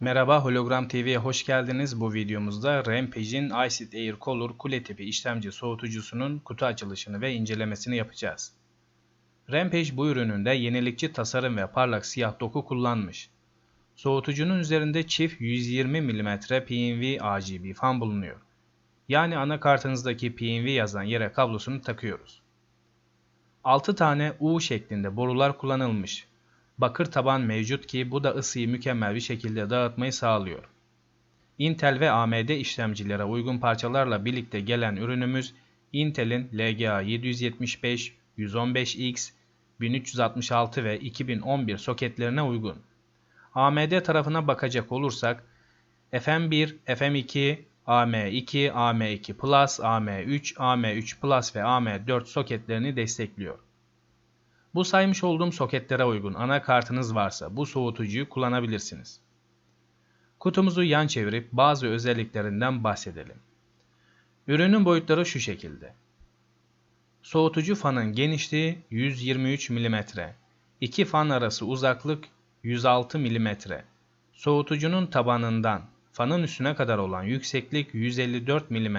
Merhaba Hologram TV'ye hoş geldiniz. Bu videomuzda Rampage'in iSeed Air Color kule tipi işlemci soğutucusunun kutu açılışını ve incelemesini yapacağız. Rampage bu ürününde yenilikçi tasarım ve parlak siyah doku kullanmış. Soğutucunun üzerinde çift 120 mm PNV RGB fan bulunuyor. Yani anakartınızdaki PNV yazan yere kablosunu takıyoruz. 6 tane U şeklinde borular kullanılmış bakır taban mevcut ki bu da ısıyı mükemmel bir şekilde dağıtmayı sağlıyor. Intel ve AMD işlemcilere uygun parçalarla birlikte gelen ürünümüz Intel'in LGA 775, 115X, 1366 ve 2011 soketlerine uygun. AMD tarafına bakacak olursak FM1, FM2, AM2, AM2 Plus, AM3, AM3 Plus ve AM4 soketlerini destekliyor. Bu saymış olduğum soketlere uygun anakartınız varsa bu soğutucuyu kullanabilirsiniz. Kutumuzu yan çevirip bazı özelliklerinden bahsedelim. Ürünün boyutları şu şekilde. Soğutucu fanın genişliği 123 mm. İki fan arası uzaklık 106 mm. Soğutucunun tabanından fanın üstüne kadar olan yükseklik 154 mm.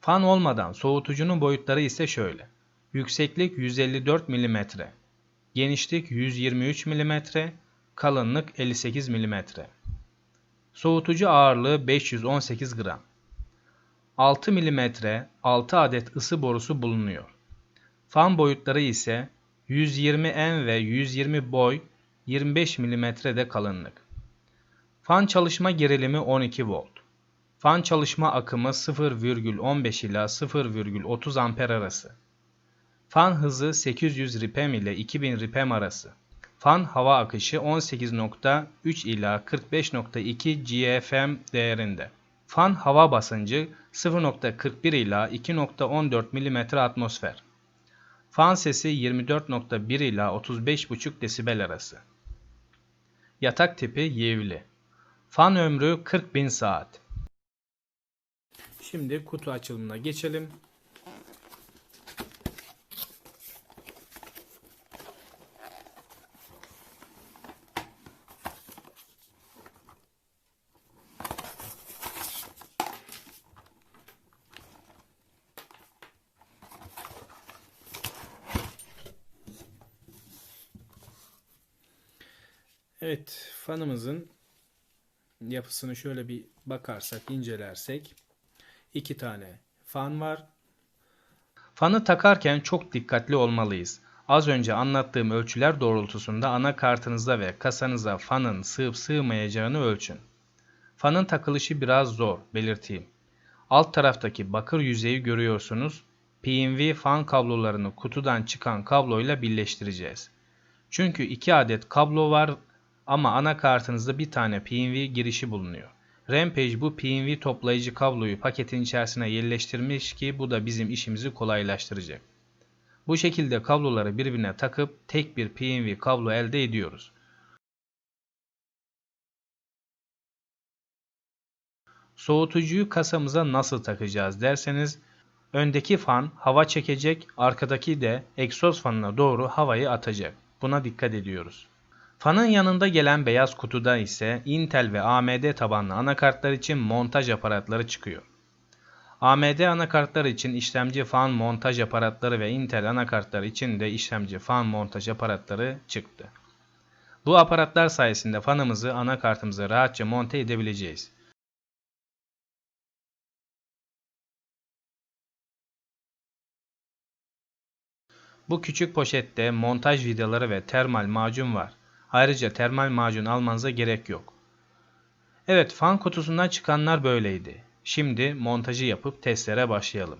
Fan olmadan soğutucunun boyutları ise şöyle. Yükseklik 154 mm, genişlik 123 mm, kalınlık 58 mm. Soğutucu ağırlığı 518 gram. 6 mm 6 adet ısı borusu bulunuyor. Fan boyutları ise 120 en ve 120 boy 25 mm de kalınlık. Fan çalışma gerilimi 12 volt. Fan çalışma akımı 0,15 ila 0,30 amper arası. Fan hızı 800 rpm ile 2000 rpm arası. Fan hava akışı 18.3 ila 45.2 GFM değerinde. Fan hava basıncı 0.41 ila 2.14 mm atmosfer. Fan sesi 24.1 ila 35.5 desibel arası. Yatak tipi yevli. Fan ömrü 40.000 saat. Şimdi kutu açılımına geçelim. Evet, fanımızın yapısını şöyle bir bakarsak, incelersek iki tane fan var. Fanı takarken çok dikkatli olmalıyız. Az önce anlattığım ölçüler doğrultusunda anakartınıza ve kasanıza fanın sığıp sığmayacağını ölçün. Fanın takılışı biraz zor, belirteyim. Alt taraftaki bakır yüzeyi görüyorsunuz. PNV fan kablolarını kutudan çıkan kabloyla birleştireceğiz. Çünkü iki adet kablo var ama anakartınızda bir tane PNV girişi bulunuyor. Rampage bu PNV toplayıcı kabloyu paketin içerisine yerleştirmiş ki bu da bizim işimizi kolaylaştıracak. Bu şekilde kabloları birbirine takıp tek bir PNV kablo elde ediyoruz. Soğutucuyu kasamıza nasıl takacağız derseniz öndeki fan hava çekecek, arkadaki de egzoz fanına doğru havayı atacak. Buna dikkat ediyoruz. Fanın yanında gelen beyaz kutuda ise Intel ve AMD tabanlı anakartlar için montaj aparatları çıkıyor. AMD anakartlar için işlemci fan montaj aparatları ve Intel anakartlar için de işlemci fan montaj aparatları çıktı. Bu aparatlar sayesinde fanımızı anakartımıza rahatça monte edebileceğiz. Bu küçük poşette montaj vidaları ve termal macun var. Ayrıca termal macun almanıza gerek yok. Evet fan kutusundan çıkanlar böyleydi. Şimdi montajı yapıp testlere başlayalım.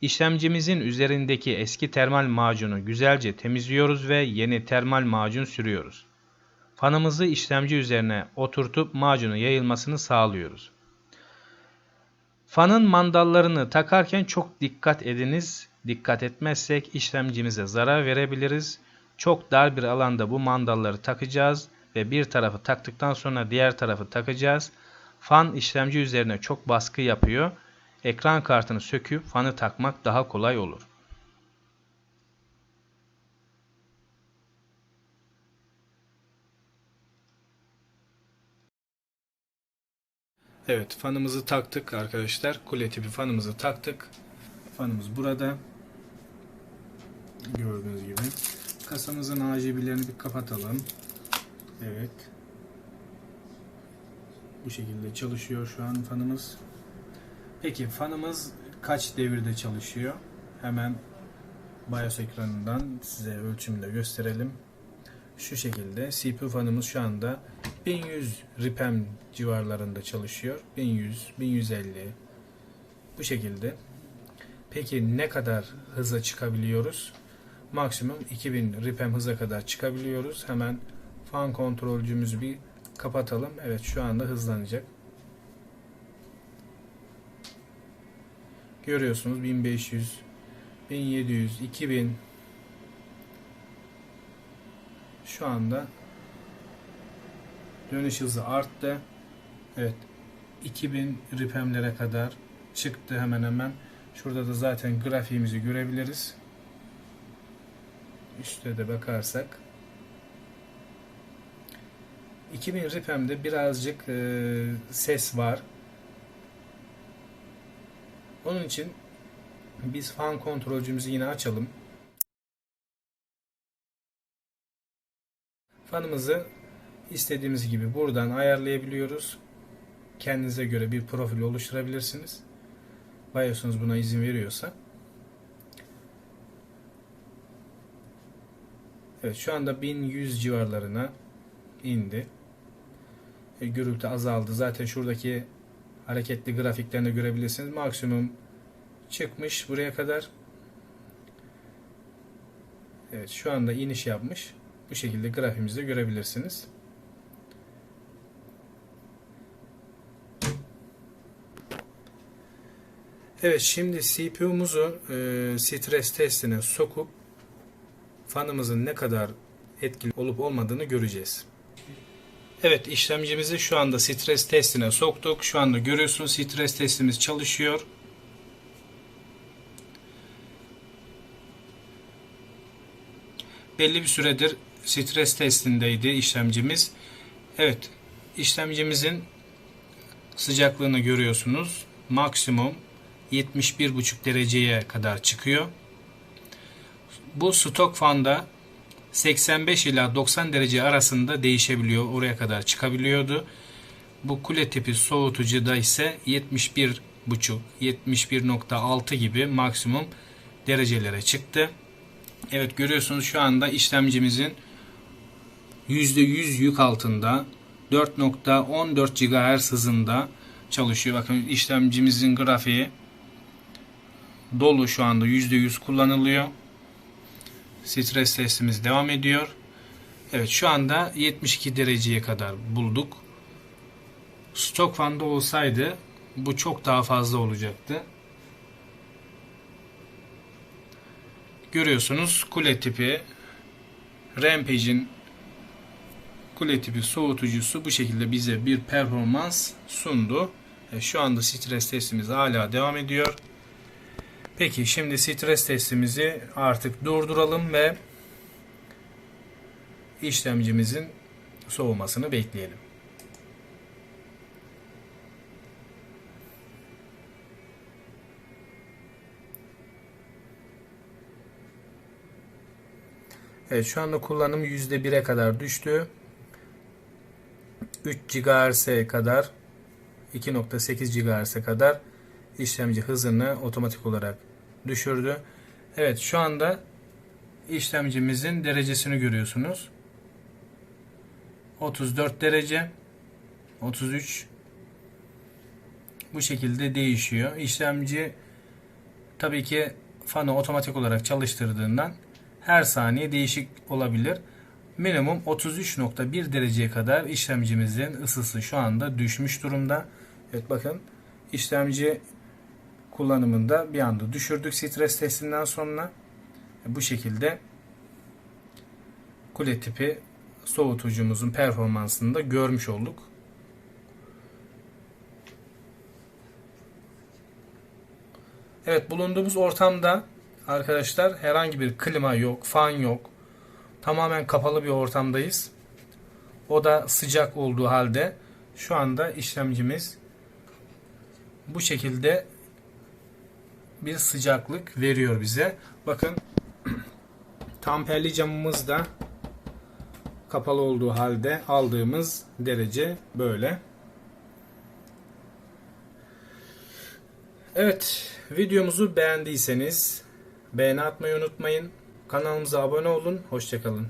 İşlemcimizin üzerindeki eski termal macunu güzelce temizliyoruz ve yeni termal macun sürüyoruz. Fanımızı işlemci üzerine oturtup macunu yayılmasını sağlıyoruz. Fanın mandallarını takarken çok dikkat ediniz. Dikkat etmezsek işlemcimize zarar verebiliriz çok dar bir alanda bu mandalları takacağız ve bir tarafı taktıktan sonra diğer tarafı takacağız. Fan işlemci üzerine çok baskı yapıyor. Ekran kartını söküp fanı takmak daha kolay olur. Evet fanımızı taktık arkadaşlar. Kule tipi fanımızı taktık. Fanımız burada. Gördüğünüz gibi. Kasamızın RGB'lerini bir kapatalım. Evet. Bu şekilde çalışıyor şu an fanımız. Peki fanımız kaç devirde çalışıyor? Hemen BIOS ekranından size ölçümle gösterelim. Şu şekilde CPU fanımız şu anda 1100 RPM civarlarında çalışıyor. 1100, 1150 bu şekilde. Peki ne kadar hıza çıkabiliyoruz? Maksimum 2000 RPM hıza kadar çıkabiliyoruz. Hemen fan kontrolcümüzü bir kapatalım. Evet şu anda hızlanacak. Görüyorsunuz 1500, 1700, 2000 şu anda dönüş hızı arttı. Evet 2000 RPM'lere kadar çıktı hemen hemen. Şurada da zaten grafiğimizi görebiliriz. Üste de bakarsak 2000 RPM'de birazcık e, ses var. Onun için biz fan kontrolcümüzü yine açalım. Fanımızı istediğimiz gibi buradan ayarlayabiliyoruz. Kendinize göre bir profil oluşturabilirsiniz. BIOS'unuz buna izin veriyorsa. Evet şu anda 1100 civarlarına indi. E, gürültü azaldı. Zaten şuradaki hareketli grafiklerini görebilirsiniz. Maksimum çıkmış buraya kadar. Evet şu anda iniş yapmış. Bu şekilde grafimizde görebilirsiniz. Evet şimdi CPU'muzu e, stres testine sokup fanımızın ne kadar etkili olup olmadığını göreceğiz. Evet işlemcimizi şu anda stres testine soktuk. Şu anda görüyorsunuz stres testimiz çalışıyor. Belli bir süredir stres testindeydi işlemcimiz. Evet işlemcimizin sıcaklığını görüyorsunuz. Maksimum 71,5 dereceye kadar çıkıyor. Bu stok fanda 85 ila 90 derece arasında değişebiliyor. Oraya kadar çıkabiliyordu. Bu kule tipi soğutucuda ise 71,5 71.6 gibi maksimum derecelere çıktı. Evet görüyorsunuz şu anda işlemcimizin %100 yük altında 4.14 GHz hızında çalışıyor. Bakın işlemcimizin grafiği dolu şu anda %100 kullanılıyor. Stres testimiz devam ediyor. Evet şu anda 72 dereceye kadar bulduk. Stok fanda olsaydı bu çok daha fazla olacaktı. Görüyorsunuz kule tipi Rampage'in kule tipi soğutucusu bu şekilde bize bir performans sundu. Şu anda stres testimiz hala devam ediyor. Peki şimdi stres testimizi artık durduralım ve işlemcimizin soğumasını bekleyelim. Evet şu anda kullanım %1'e kadar düştü. 3 GHz'e kadar 2.8 GHz'e kadar işlemci hızını otomatik olarak düşürdü. Evet şu anda işlemcimizin derecesini görüyorsunuz. 34 derece 33 bu şekilde değişiyor. İşlemci tabii ki fanı otomatik olarak çalıştırdığından her saniye değişik olabilir. Minimum 33.1 dereceye kadar işlemcimizin ısısı şu anda düşmüş durumda. Evet bakın işlemci kullanımında bir anda düşürdük stres testinden sonra. Bu şekilde kule tipi soğutucumuzun performansını da görmüş olduk. Evet bulunduğumuz ortamda arkadaşlar herhangi bir klima yok, fan yok. Tamamen kapalı bir ortamdayız. O da sıcak olduğu halde şu anda işlemcimiz bu şekilde bir sıcaklık veriyor bize. Bakın tamperli camımız da kapalı olduğu halde aldığımız derece böyle. Evet, videomuzu beğendiyseniz beğeni atmayı unutmayın. Kanalımıza abone olun. Hoşçakalın.